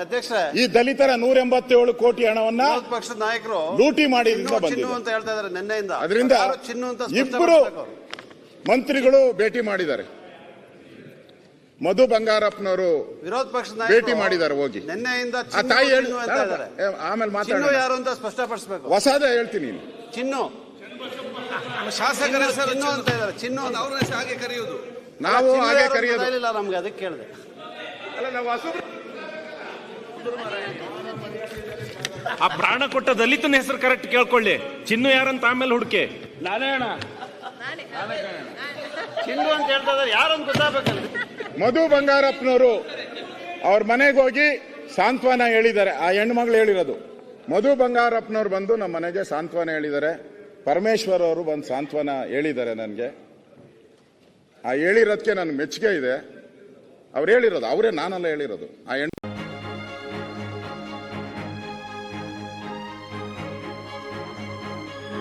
ಅಧ್ಯಕ್ಷ ಈ ದಲಿತರ ನೂರ ಎಂಬತ್ತೇಳು ಕೋಟಿ ಹಣವನ್ನ ವಿರೋಧ ಪಕ್ಷದ ನಾಯಕರು ಲೂಟಿ ಮಾಡಿದ್ರಿಂದ ಚಿನ್ನು ಅಂತ ಹೇಳ್ತಾ ಇದ್ದಾರೆ ನಿನ್ನೆಯಿಂದ. ಅದರಿಂದ ಚಿನ್ನು ಅಂತ ಇಬ್ಬರು ಮಂತ್ರಿಗಳು ಭೇಟಿ ಮಾಡಿದ್ದಾರೆ. ಮಧು ಬಂಗಾರಪ್ಪನವರು ವಿರೋಧ ಪಕ್ಷದ ಭೇಟಿ ಮಾಡಿದ್ದಾರೆ ಹೋಗಿ. ನಿನ್ನೆಯಿಂದ ತಾಯಿ ಹೇಳಿ ಅಂತ ಇದ್ದಾರೆ. ಆಮೇಲೆ ಚಿನ್ನು ಮಾತಾಡ ಯಾರು ಅಂತ ಸ್ಪಷ್ಟಪಡಿಸಬೇಕು. ಹೊಸದ ಹೇಳ್ತೀನಿ ಚಿನ್ನು. ಶಾಸಕರ ಚಿನ್ನು ಅಂತ ಇದ್ದಾರೆ. ಚಿನ್ನು ಅಂತ. ಅವ್ರನ್ನ ಹಾಗೆ ಕರೆಯುವುದು ನಾವು ಹಾಗೆ ಕರೆಯೋದು. ನಮ್ಗೆ ಅದಕ್ಕೆ ಕೇಳಿದೆ. ಆ ಪ್ರಾಣ ಕೊಟ್ಟ ದಲಿತನ ಹೆಸರು ಕರೆಕ್ಟ್ ಕೇಳ್ಕೊಳ್ಳಿ. ಚಿನ್ನು ಯಾರಂತ ಆಮೇಲೆ ಹುಡುಕೆ. ಚಿನ್ನು ಅಂತ ಹೇಳ್ತಾ ಇದ್ದಾರೆ ಯಾರು ಅಂತ ಗೊತ್ತಾಗಬೇಕಲ್ಲ. ಮಧು ಬಂಗಾರಪ್ಪನವರು ಅವ್ರ ಮನೆಗೆ ಹೋಗಿ ಸಾಂತ್ವನ ಹೇಳಿದ್ದಾರೆ. ಆ ಹೆಣ್ಮಗಳು ಹೇಳಿರೋದು. ಮಧು ಬಂಗಾರಪ್ಪನವ್ರು ಬಂದು ನಮ್ಮ ಮನೆಗೆ ಸಾಂತ್ವನ ಹೇಳಿದ್ದಾರೆ. ಪರಮೇಶ್ವರ್ ಅವರು ಬಂದು ಸಾಂತ್ವನ ಹೇಳಿದ್ದಾರೆ ನನಗೆ. ಆ ಹೇಳಿರೋದಕ್ಕೆ ನನಗೆ ಮೆಚ್ಚುಗೆ ಇದೆ. ಅವ್ರು ಹೇಳಿರೋದು ಅವರೇ ನಾನಲ್ಲ ಹೇಳಿರೋದು. ಆ ಹೆಣ್ಣು